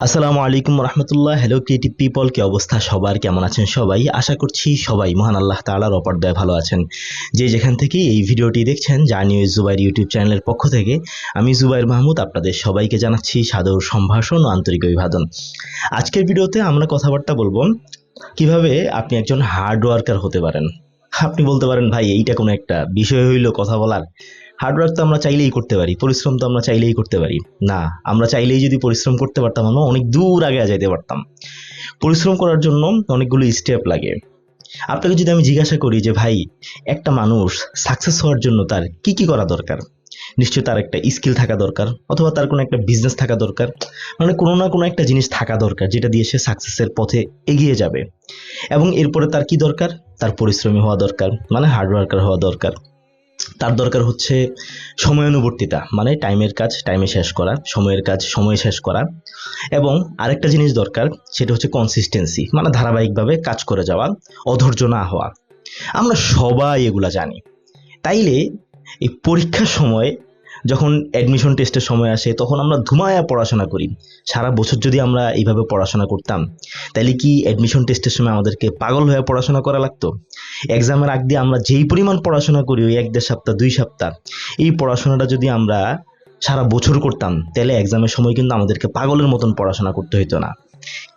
আসসালামু আলাইকুম রহমতুল্লাহ। Hello creative people কি অবস্থা সবার? কেমন আছেন সবাই? আশা করছি সবাই মহান আল্লাহ তালার তাআলার অপর্দায় ভালো আছেন। যে যেখান থেকে এই ভিডিওটি দেখছেন জানি জুবাইর ইউটিউব চ্যানেলের পক্ষ থেকে, আমি জুবাইর মাহমুদ আপনাদের সবাইকে জানাচ্ছি সাদর সম্ভাষণ ও আন্তরিক অভিবাদন। আজকের ভিডিওতে আমরা কথাবার্তা বলব, কীভাবে আপনি একজন হার্ড ওয়ার্কার হতে পারেন। আপনি বলতে পারেন, ভাই, এইটা কোনো একটা বিষয় হইল কথা বলার। হার্ডওয়ার্ক তো আমরা চাইলেই করতে পারি, পরিশ্রম তো আমরা চাইলেই করতে পারি। না, আমরা চাইলেই যদি পরিশ্রম করতে পারতাম, আমরা অনেক দূর আগে যাইতে পারতাম। পরিশ্রম করার জন্য অনেকগুলো স্টেপ লাগে। আপনাকে যদি আমি জিজ্ঞাসা করি যে, ভাই, একটা মানুষ সাকসেস হওয়ার জন্য তার কি কি করা দরকার? নিশ্চয়ই তার একটা স্কিল থাকা দরকার, অথবা তার কোনো একটা বিজনেস থাকা দরকার। মানে কোনো না কোনো একটা জিনিস থাকা দরকার, যেটা দিয়ে সে সাকসেসের পথে এগিয়ে যাবে। এবং এরপরে তার কি দরকার? তার পরিশ্রমী হওয়া দরকার মানে হার্ড ওয়ার্কার হওয়া দরকার। তার দরকার হচ্ছে সময়ানুবর্তিতা মানে টাইমের কাজ টাইমে শেষ করা, সময়ের কাজ সময়ে শেষ করা। এবং আরেকটা জিনিস দরকার, সেটা হচ্ছে কনসিস্টেন্সি মানে ধারাবাহিকভাবে কাজ করে যাওয়া, অধৈর্য না হওয়া। আমরা সবাই এগুলা জানি। তাইলে এই পরীক্ষার সময় যখন অ্যাডমিশন টেস্টের সময় আসে, তখন আমরা ধুমায়া পড়াশোনা করি। সারা বছর যদি আমরা এইভাবে পড়াশোনা করতাম তাহলে কি অ্যাডমিশন টেস্টের সময় আমাদেরকে পাগল হয়ে পড়াশোনা করা লাগতো? এক্সামের আগ দিয়ে আমরা যেই পরিমাণ পড়াশোনা করি, ওই এক দেড় সপ্তাহ, দুই সপ্তাহ, এই পড়াশোনাটা যদি আমরা সারা বছর করতাম তাহলে এক্সামের সময় কিন্তু আমাদেরকে পাগলের মতন পড়াশোনা করতে হতো না।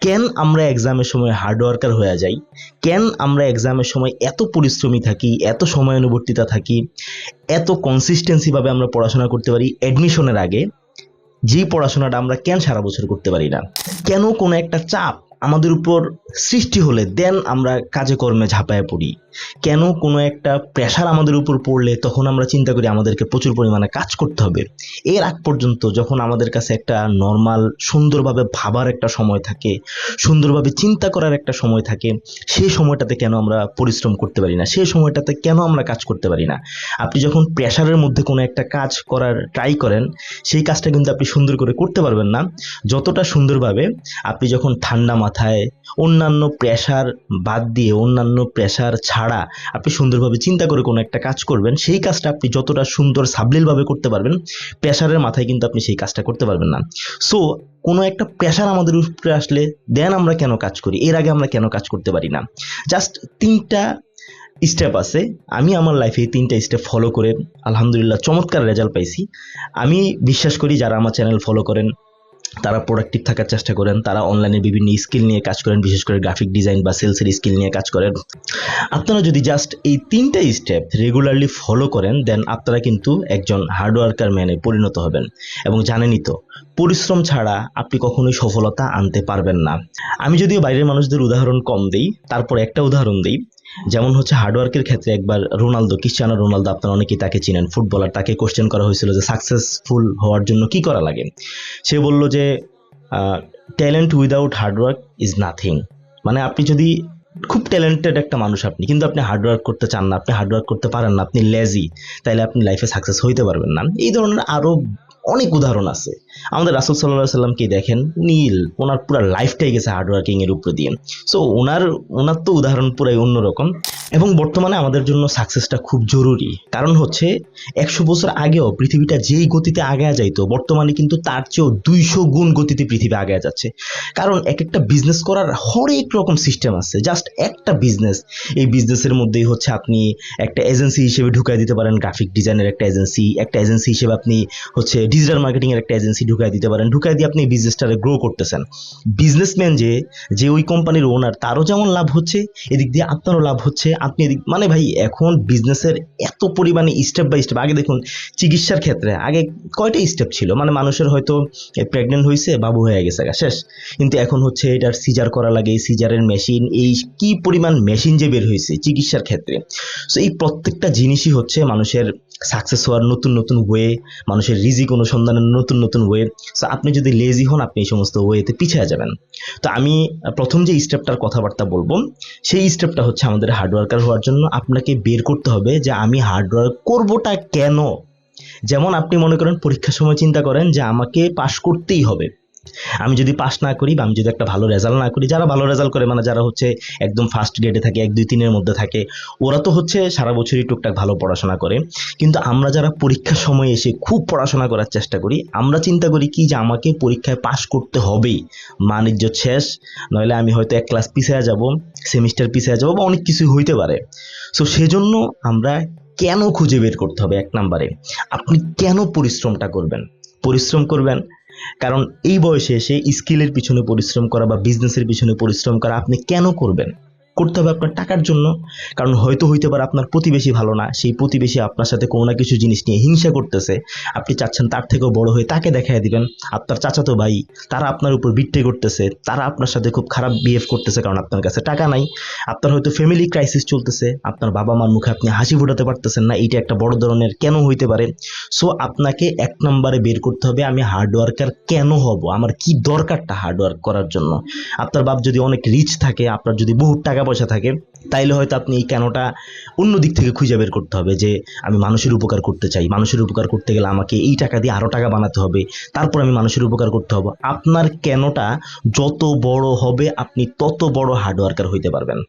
কেন আমরা এক্সামের সময় হার্ড ওয়ার্কার হয়ে যাই? কেন আমরা এক্সামের সময় এত পরিশ্রমী থাকি, এত সময়ানুবর্তিতা থাকি, এত কনসিস্টেন্সিভাবে আমরা পড়াশোনা করতে পারি অ্যাডমিশনের আগে? যেই পড়াশোনাটা আমরা কেন সারা বছর করতে পারি না? কেন কোনো একটা চাপ আমাদের উপর সৃষ্টি হলে দেন আমরা কাজে কর্মে ঝাঁপায় পড়ি। কেন কোনো একটা প্রেশার আমাদের উপর পড়লে তখন আমরা চিন্তা করি আমাদেরকে প্রচুর পরিমাণে কাজ করতে হবে। এর আগ পর্যন্ত যখন আমাদের কাছে একটা নর্মাল সুন্দরভাবে ভাবার একটা সময় থাকে, সুন্দরভাবে চিন্তা করার একটা সময় থাকে, সেই সময়টাতে কেন আমরা পরিশ্রম করতে পারি না? সেই সময়টাতে কেন আমরা কাজ করতে পারি না? আপনি যখন প্রেশারের মধ্যে কোনো একটা কাজ করার ট্রাই করেন, সেই কাজটা কিন্তু আপনি সুন্দর করে করতে পারবেন না। যতটা সুন্দরভাবে আপনি যখন ঠান্ডা মাথায় অন্যান্য প্রেশার বাদ দিয়ে, অন্যান্য প্রেশার ছাড়া আপনি সুন্দরভাবে চিন্তা করে কোনো একটা কাজ করবেন, সেই কাজটা আপনি যতটা সুন্দর সাবলীলভাবে করতে পারবেন, প্রেশারের মাথায় কিন্তু আপনি সেই কাজটা করতে পারবেন না। সো কোনো একটা প্রেশার আমাদের উপরে আসলে দেন আমরা কেন কাজ করি? এর আগে আমরা কেন কাজ করতে পারি না? জাস্ট তিনটা স্টেপ আছে। আমি আমার লাইফে এই তিনটা স্টেপ ফলো করে, আলহামদুলিল্লাহ চমৎকার রেজাল্ট পাইছি। আমি বিশ্বাস করি যারা আমার চ্যানেল ফলো করেন তারা প্রোডাক্টিভ থাকার চেষ্টা করেন, তারা অনলাইনে বিভিন্ন স্কিল নিয়ে কাজ করেন, বিশেষ করে গ্রাফিক ডিজাইন বা সেলসের স্কিল নিয়ে কাজ করেন। আপনারা যদি জাস্ট এই তিনটা স্টেপ রেগুলারলি ফলো করেন দেন আপনারা কিন্তু একজন হার্ডওয়ার্কার ম্যানে পরিণত হবেন। এবং জানেনই তো, পরিশ্রম ছাড়া আপনি কখনোই সফলতা আনতে পারবেন না। আমি যদিও বাইরের মানুষদের উদাহরণ কম দিই, তারপর একটা উদাহরণ দিই যেমন হচ্ছে হার্ডওয়ার্কের ক্ষেত্রে একবার রোনালদো ক্রিশ্চিয়ানো রোনালদো আপনারা অনেকেই তাকে চিনেন। ফুটবলার তাকে কোশ্চেন করা হয়েছিল যে সাকসেসফুল হওয়ার জন্য কি করা লাগে? সে বলল যে talent without hard work is nothing মানে আপনি যদি, খুব ট্যালেন্টেড একটা মানুষ আপনি, কিন্তু আপনি হার্ডওয়ার্ক করতে চান না, আপনি হার্ডওয়ার্ক করতে পারেন না, আপনি লেজি তাইলে আপনি লাইফে সাকসেস হইতে পারবেন না। এই ধরনের আরও অনেক উদাহরণ আছে। আমাদের রাসুল সাল্লাহ সাল্লামকে দেখেন নীল ওনার পুরো লাইফটাই গেছে হার্ডওয়ার্কিং এর উপরে দিয়ে। সো ওনার ওনার তো উদাহরণ পুরাই অন্যরকম। এবং বর্তমানে আমাদের জন্য সাকসেসটা খুব জরুরি। কারণ হচ্ছে, একশো বছর আগেও পৃথিবীটা যেই গতিতে আগে যাইতো, বর্তমানে কিন্তু তার চেয়েও দুইশো গুণ গতিতে পৃথিবী আগে যাচ্ছে। কারণ এক একটা বিজনেস করার হরেক রকম সিস্টেম আছে। জাস্ট একটা বিজনেস এই বিজনেসের মধ্যেই হচ্ছে আপনি একটা এজেন্সি হিসেবে ঢুকাই দিতে পারেন গ্রাফিক ডিজাইনের একটা এজেন্সি একটা এজেন্সি হিসেবে আপনি হচ্ছে ডিজিটাল মার্কেটিংয়ের একটা এজেন্সি ঢুকাই দিতে পারেন ঢুকাই দিয়ে আপনি এই বিজনেসটারে গ্রো করতেছেন। বিজনেসম্যান যে যে ওই কোম্পানির ওনার তারও যেমন লাভ হচ্ছে, এদিক দিয়ে আপনারও লাভ হচ্ছে আপনি মানে ভাই, এখন বিজনেসের এত পরিমাণে স্টেপ বাই স্টেপ আগে দেখুন, চিকিৎসার ক্ষেত্রে আগে কয়টা স্টেপ ছিল? মানে মানুষের হয়তো প্রেগনেন্ট হয়েছে বাবু হয়ে গেছে শেষ। কিন্তু এখন হচ্ছে এটার সিজার করা লাগে সিজারের মেশিন এই কি পরিমাণ মেশিন যে বের হয়েছে চিকিৎসার ক্ষেত্রে। সো এই প্রত্যেকটা জিনিসই হচ্ছে মানুষের সাকসেস হওয়ার নতুন নতুন ওয়ে মানুষের রিজিক অনুসন্ধানের নতুন নতুন ওয়ে সো আপনি যদি লেজি হন, আপনি এই সমস্ত ওয়েতে পিছিয়ে যাবেন। তো আমি প্রথম যে স্টেপটার কথাবার্তা বলব, সেই স্টেপটা হচ্ছে আমাদের হার্ডওয়ার্কার হওয়ার জন্য আপনাকে বের করতে হবে যে আমি হার্ডওয়ার্ক করবোটা কেন? যেমন আপনি মনে করেন পরীক্ষার সময় চিন্তা করেন যে আমাকে পাশ করতেই হবে। আমি যদি পাস না করি বা আমি যদি একটা ভালো রেজাল্ট না করি, যারা ভালো রেজাল্ট করে মানে যারা হচ্ছে একদম ফার্স্ট গ্রেডে থাকে, এক, দুই, তিনের মধ্যে থাকে, ওরা তো হচ্ছে সারা বছরই টুকটাক ভালো পড়াশোনা করে। কিন্তু আমরা যারা পরীক্ষার সময় এসে খুব পড়াশোনা করার চেষ্টা করি, আমরা চিন্তা করি কি যে আমাকে পরীক্ষায় পাশ করতে হবেই। বাণিজ্য শেষ, নইলে আমি হয়তো এক ক্লাস পিছিয়ে যাব সেমিস্টার পিছিয়ে যাব বা অনেক কিছুই হইতে পারে। সো সেজন্য আমরা কেন খুঁজে বের করতে হবে? এক নম্বরে, আপনি কেন পরিশ্রমটা করবেন? পরিশ্রম করবেন কারণ এই বয়সে এসে স্কিলের পিছনে পরিশ্রম করা বা বিজনেসের পিছনে পরিশ্রম করা আপনি কেন করবেন? করতে হবে আপনার টাকার জন্য। কারণ হয়তো হইতে পারে আপনার প্রতিবেশী ভালো না। সেই প্রতিবেশী আপনার সাথে কোনো না কিছু জিনিস নিয়ে হিংসা করতেছে। আপনি চাচ্ছেন তার থেকেও বড় হয়ে তাকে দেখাই দিবেন। আপনার চাচাতো ভাই, তারা আপনার উপর বিট্টে করতেছে। তারা আপনার সাথে খুব খারাপ বিহেভ করতেছে কারণ আপনার কাছে টাকা নাই। আপনার হয়তো ফ্যামিলি ক্রাইসিস চলতেছে। আপনার বাবা মার মুখে আপনি হাসি ফোটাতে পারতেছেন না। এইটা একটা বড় ধরনের কেন হইতে পারে? সো আপনাকে এক নম্বরে বের করতে হবে, আমি হার্ড ওয়ার্কার কেন হব? আমার কি দরকারটা হার্ড ওয়ার্ক করার জন্য? আপনার বাপ যদি অনেক রিচ থাকে, আপনার যদি বহু টাকা পয়সা থাকে, তাইলে হয়তো আপনি এই কেনটা অন্য দিক থেকে খুঁজে বের করতে হবে যে আমি মানুষের উপকার করতে চাই। মানুষের উপকার করতে গেলে আমাকে এই টাকা দিয়ে আরও টাকা বানাতে হবে, তারপর আমি মানুষের উপকার করতে হবে। আপনার কেনটা যত বড় হবে, আপনি তত বড় হার্ড ওয়ার্কার হইতে পারবেন।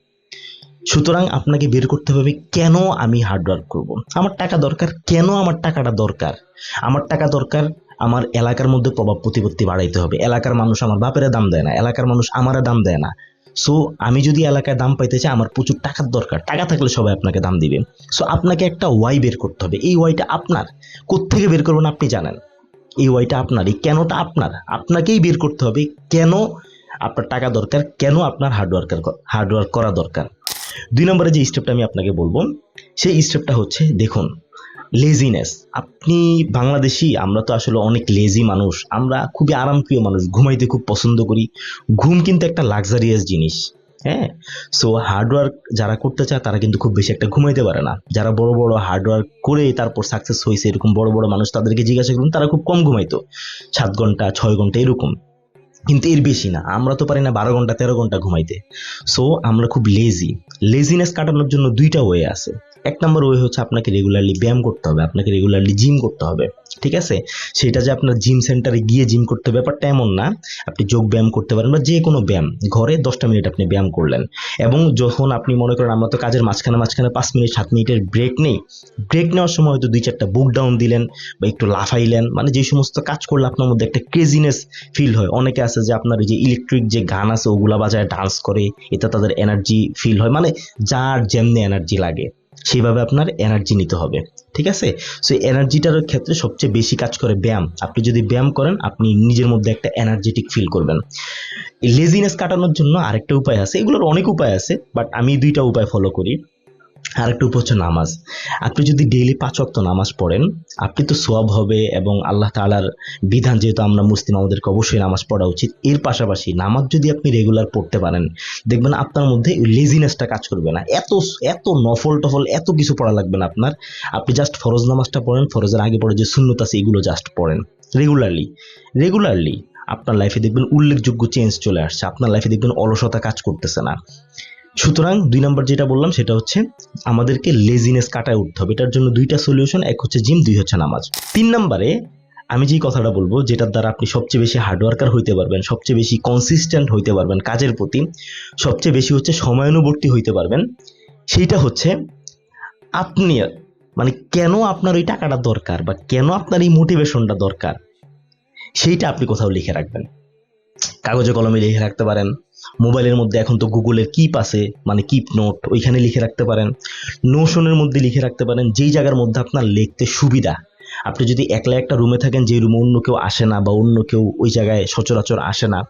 সুতরাং আপনাকে বের করতে হবে, কেন আমি হার্ড ওয়ার্ক করব? আমার টাকা দরকার, কেন আমার টাকাটা দরকার? আমার টাকা দরকার, আমার এলাকার মধ্যে প্রভাব প্রতিপত্তি বাড়াইতে হবে। এলাকার মানুষ আমার বাপেরা দাম দেয় না, এলাকার মানুষ আমারে দাম দেয় না। সো আমি যদি এলাকায় দাম পাইতে চাই, আমার প্রচুর টাকার দরকার। টাকা থাকলে সবাই আপনাকে দাম দিবে। সো আপনাকে একটা ওয়াই বের করতে হবে। এই ওয়াইটা আপনার। কোত্থেকে বের করবেন আপনি জানেন। এই ওয়াইটা আপনার। এই কেনটা আপনার? আপনাকেই বের করতে হবে কেন আপনার টাকা দরকার, কেন আপনার হার্ডওয়ার্কার হার্ডওয়ার্ক করা দরকার। দুই নম্বরে যে স্টেপটা আমি আপনাকে বলব, সেই স্টেপটা হচ্ছে, দেখুন লেজিনেস আপনি বাংলাদেশি, আমরা তো আসলে অনেক লেজি মানুষ। আমরা খুবই আরামপ্রিয় মানুষ, ঘুমাইতে খুব পছন্দ করি। ঘুম কিন্তু একটা লাক্সারিয়াস জিনিস হ্যাঁ? সো হার্ডওয়ার্ক যারা করতে চায়, তারা কিন্তু খুব বেশি একটা ঘুমাইতে পারে না। যারা বড় বড় হার্ডওয়ার্ক করে তারপর সাকসেস হয়েছে এরকম বড় বড় মানুষ তাদেরকে জিজ্ঞাসা করুন, তারা খুব কম ঘুমাইতো। সাত ঘণ্টা, ছয় ঘণ্টা, এরকম। কিন্তু এর বেশি না। আমরা তো পারি না বারো ঘণ্টা, তেরো ঘণ্টা ঘুমাইতে। সো আমরা খুব লেজি লেজিনেস কাটানোর জন্য দুইটা ওয়ে আছে। এক নম্বর ওয়ে হচ্ছে আপনাকে রেগুলারলি ব্যায়াম করতে হবে, আপনাকে রেগুলারলি জিম করতে হবে, ঠিক আছে? সেটা যে আপনার জিম সেন্টারে গিয়ে জিম করতে হবে, ব্যাপারটা এমন না। আপনি যোগ ব্যায়াম করতে পারেন বা যে কোনো ব্যায়াম, ঘরে দশটা মিনিট আপনি ব্যায়াম করলেন। এবং যখন আপনি মনে করেন আমরা তো কাজের মাঝখানে মাঝখানে পাঁচ মিনিট, সাত মিনিটের ব্রেক নেই ব্রেক নেওয়ার সময় হয়তো দুই চারটা বুক ডাউন দিলেন বা একটু লাফাইলেন মানে যে সমস্ত কাজ করলে আপনার মধ্যে একটা ক্রেজিনেস ফিল হয়। অনেকে আছে যে আপনার যে ইলেকট্রিক যে গান আছে, ওগুলা বাজায় ডান্স করে এতে তাদের এনার্জি ফিল হয় মানে যার যেমনি এনার্জি লাগে। সেইভাবে আপনার এনার্জি নিতে হবে, ঠিক আছে? সো এনার্জিটার ক্ষেত্রে সবচেয়ে বেশি কাজ করে ব্যায়াম। আপনি যদি ব্যায়াম করেন, আপনি নিজের মধ্যে একটা এনার্জেটিক ফিল করবেন। লেজিনেস কাটানোর জন্য আরেকটা উপায় আছে, এগুলোর অনেক উপায় আছে বাট আমি দুইটা উপায় ফলো করি। আরেকটা উপায় হচ্ছে নামাজ। আপনি যদি ডেইলি পাঁচ ওয়াক্ত নামাজ পড়েন, আপনি তো সোয়াব হবে এবং আল্লাহ তাআলার বিধান যেহেতু আমরা মুসলিম, আমাদেরকে অবশ্যই নামাজ পড়া উচিত। এর পাশাপাশি নামাজ যদি আপনি রেগুলার পড়তে পারেন, দেখবেন আপনার মধ্যে লেজিনেসটা কাজ করবে না। এত এত নফল টফল, এত কিছু পড়া লাগবে না আপনার। আপনি জাস্ট ফরজ নামাজটা পড়েন, ফরজের আগে পড়ে যে শূন্যত আছে, এগুলো জাস্ট পড়েন। রেগুলারলি রেগুলারলি আপনার লাইফে দেখবেন উল্লেখযোগ্য চেঞ্জ চলে আসছে। আপনার লাইফে দেখবেন অলসতা কাজ করতেছে না। সুতরাং দুই নম্বর যেটা বললাম সেটা হচ্ছে আমাদেরকে লেজিনেস কাটায় উঠতে হবে। এটার জন্য দুইটা সলিউশন এক হচ্ছে জিম দুই হচ্ছে নামাজ। তিন নম্বরে আমি যেই কথাটা বলব, যেটার দ্বারা আপনি সবচেয়ে বেশি হার্ডওয়ার্কার হইতে পারবেন, সবচেয়ে বেশি কনসিস্টেন্ট হইতে পারবেন কাজের প্রতি, সবচেয়ে বেশি হচ্ছে সময়ানুবর্তী হইতে পারবেন, সেইটা হচ্ছে আপনি মানে কেন আপনার ওই টাকাটা দরকার বা কেন আপনার এই মোটিভেশনটা দরকার, সেইটা আপনি কোথাও লিখে রাখবেন। কাগজে কলমে লিখে রাখতে পারেন। মোবাইলের মধ্যে এখন তো গুগলের কিপ আছে মানে কিপ নোট, ওইখানে লিখে রাখতে পারেন। নোশনের মধ্যে লিখে রাখতে পারেন, যেই জায়গার মধ্যে আপনার লিখতে সুবিধা। আপনি যদি একলা একটা রুমে থাকেন, যে রুমে অন্য কেউ আসে না বা অন্য কেউ ওই জায়গায় সচরাচর আসে না,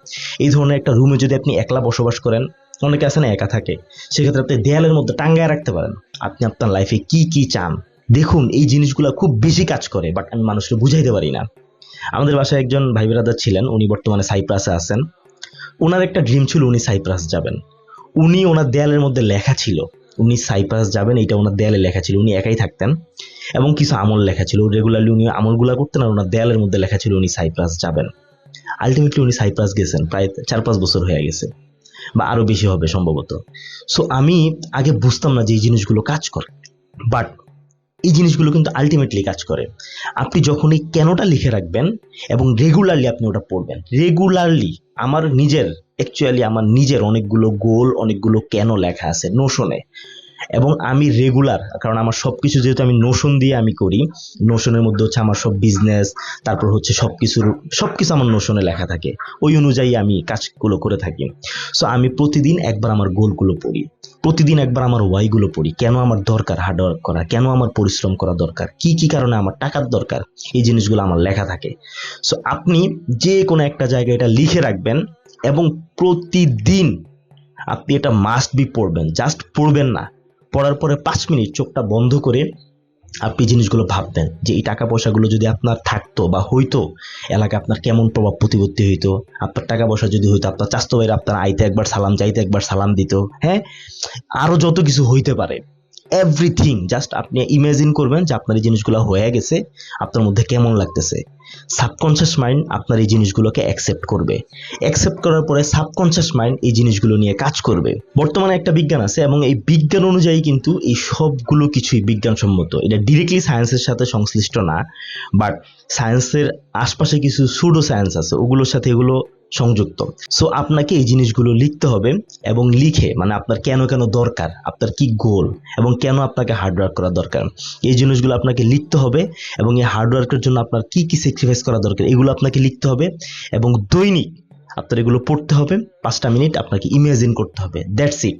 এই ধরনের একটা রুমে যদি আপনি একলা বসবাস করেন, অনেকে আছে না একা থাকে, সেক্ষেত্রে আপনি দেয়ালের মধ্যে টাঙ্গায় রাখতে পারেন। আপনি আপনার লাইফে কি কি চান? দেখুন, এই জিনিসগুলো খুব বেশি কাজ করে বাট আমি মানুষকে বুঝাইতে পারি না। আমাদের বাসায় একজন ভাই ব্রাদার ছিলেন, উনি বর্তমানে সাইপ্রাসে আছেন। ওনার একটা ড্রিম ছিল উনি সাইপ্রাস যাবেন। উনি ওনার দেয়ালের মধ্যে লেখা ছিল। উনি সাইপ্রাস যাবেন এটা ওনার দেয়ালে লেখা ছিল। উনি একাই থাকতেন এবং কিছু আমল লেখা ছিল। রেগুলারলি উনি আমলগুলা করতেন আর ওনার দেয়ালের মধ্যে লেখা ছিল উনি সাইপ্রাস যাবেন। আলটিমেটলি উনি সাইপ্রাস গেছেন, প্রায় চার পাঁচ বছর হয়ে গেছে বা আরও বেশি হবে সম্ভবত। সো আমি আগে বুঝতাম না যে এই জিনিসগুলো কাজ করে। বাট এই জিনিসগুলো কিন্তু আলটিমেটলি কাজ করে। আপনি যখন এই কেনটা লিখে রাখবেন এবং রেগুলারলি আপনি ওটা পড়বেন। রেগুলারলি আমার নিজের অ্যাকচুয়ালি আমার নিজের অনেকগুলো গোল অনেকগুলো কেন লেখা আছে নোশনে এবং আমি রেগুলার কারণ আমার সব কিছু যেহেতু আমি নোশন দিয়ে আমি করি নোশনের মধ্যে হচ্ছে আমার সব বিজনেস তারপর হচ্ছে সব কিছুর সব কিছু আমার নোশনে লেখা থাকে। ওই অনুযায়ী আমি কাজগুলো করে থাকি। সো আমি প্রতিদিন একবার আমার গোলগুলো পড়ি। প্রতিদিন একবার আমার ওয়াইগুলো পড়ি। কেন আমার দরকার হার্ডওয়ার্ক করা কেন আমার পরিশ্রম করা দরকার? কি কি কারণে আমার টাকার দরকার? এই জিনিসগুলো আমার লেখা থাকে। সো আপনি যে কোনো একটা জায়গায় এটা লিখে রাখবেন এবং প্রতিদিন আপনি এটা মাস্ট বি পড়বেন। জাস্ট পড়বেন না। পড়ার পরে পাঁচ মিনিট চোখটা বন্ধ করে আপনি জিনিসগুলো ভাবতেন যে এই টাকা পয়সাগুলো যদি আপনার থাকতো বা হইতো, এলাকায় আপনার কেমন প্রভাব প্রতিপত্তি হইতো? আপনার টাকা পয়সা যদি হইতো, আপনার চাস্ত ভাইরা আপনার আইতে একবার সালাম, যাইতে একবার সালাম দিত হ্যাঁ? আরও যত কিছু হইতে পারে এভরিথিং জাস্ট আপনি ইমাজিন করবেন যে আপনার এই জিনিসগুলো হয়ে গেছে, আপনার মধ্যে কেমন লাগতেছে। সাবকনশিয়াস মাইন্ড আপনার এই জিনিসগুলোকে অ্যাকসেপ্ট করবে। অ্যাকসেপ্ট করার পরে সাবকনশিয়াস মাইন্ড এই জিনিসগুলো নিয়ে কাজ করবে। বর্তমানে একটা বিজ্ঞান আছে এবং এই বিজ্ঞান অনুযায়ী কিন্তু এই সবগুলো কিছুই বিজ্ঞানসম্মত। এটা ডিরেক্টলি সায়েন্সের সাথে সংশ্লিষ্ট না বাট সায়েন্সের আশপাশে কিছু সুডো সায়েন্স আছে, ওগুলোর সাথে এগুলো সংযুক্ত। সো আপনাকে এই জিনিসগুলো লিখতে হবে এবং লিখে মানে আপনার কেন কেন দরকার, আপনার কি গোল এবং কেন আপনাকে হার্ডওয়ার্ক করা দরকার, এই জিনিসগুলো আপনাকে লিখতে হবে এবং এই হার্ডওয়ার্কের জন্য আপনার কি কি স্যাক্রিফাইস করা দরকার, এগুলো আপনাকে লিখতে হবে এবং দৈনিক আপনার এগুলো পড়তে হবে, পাঁচটা মিনিট আপনাকে ইমাজিন করতে হবে দ্যাটস ইট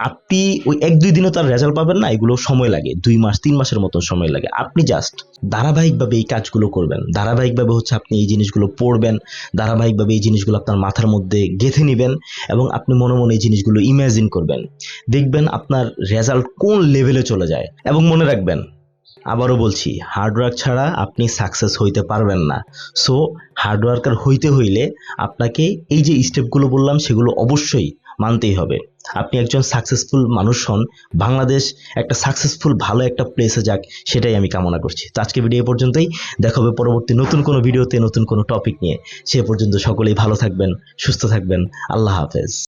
আপনি ওই এক দুই দিনও তার রেজাল্ট পাবেন না, এগুলো সময় লাগে, দুই মাস, তিন মাসের মতো সময় লাগে। আপনি জাস্ট ধারাবাহিকভাবে এই কাজগুলো করবেন, ধারাবাহিকভাবে হচ্ছে আপনি এই জিনিসগুলো পড়বেন, ধারাবাহিকভাবে এই জিনিসগুলো আপনার মাথার মধ্যে গেঁথে নেবেন এবং আপনি মনে মনে এই জিনিসগুলো ইমাজিন করবেন। দেখবেন আপনার রেজাল্ট কোন লেভেলে চলে যায় এবং মনে রাখবেন আবারও বলছি হার্ডওয়ার্ক ছাড়া আপনি সাকসেস হইতে পারবেন না। সো হার্ডওয়ার্কার হইতে হইলে আপনাকে এই যে স্টেপগুলো বললাম, সেগুলো অবশ্যই মানতেই হবে। আপনি একজন সাকসেসফুল মানুষ হন, বাংলাদেশ একটা সাকসেসফুল ভালো একটা প্লেসে যাক, সেটাই আমি কামনা করছি। তো আজকে ভিডিও পর্যন্তই। দেখা হবে পরবর্তী নতুন কোনো ভিডিওতে নতুন কোনো টপিক নিয়ে। সে পর্যন্ত সকলেই ভালো থাকবেন, সুস্থ থাকবেন। আল্লাহ হাফেজ।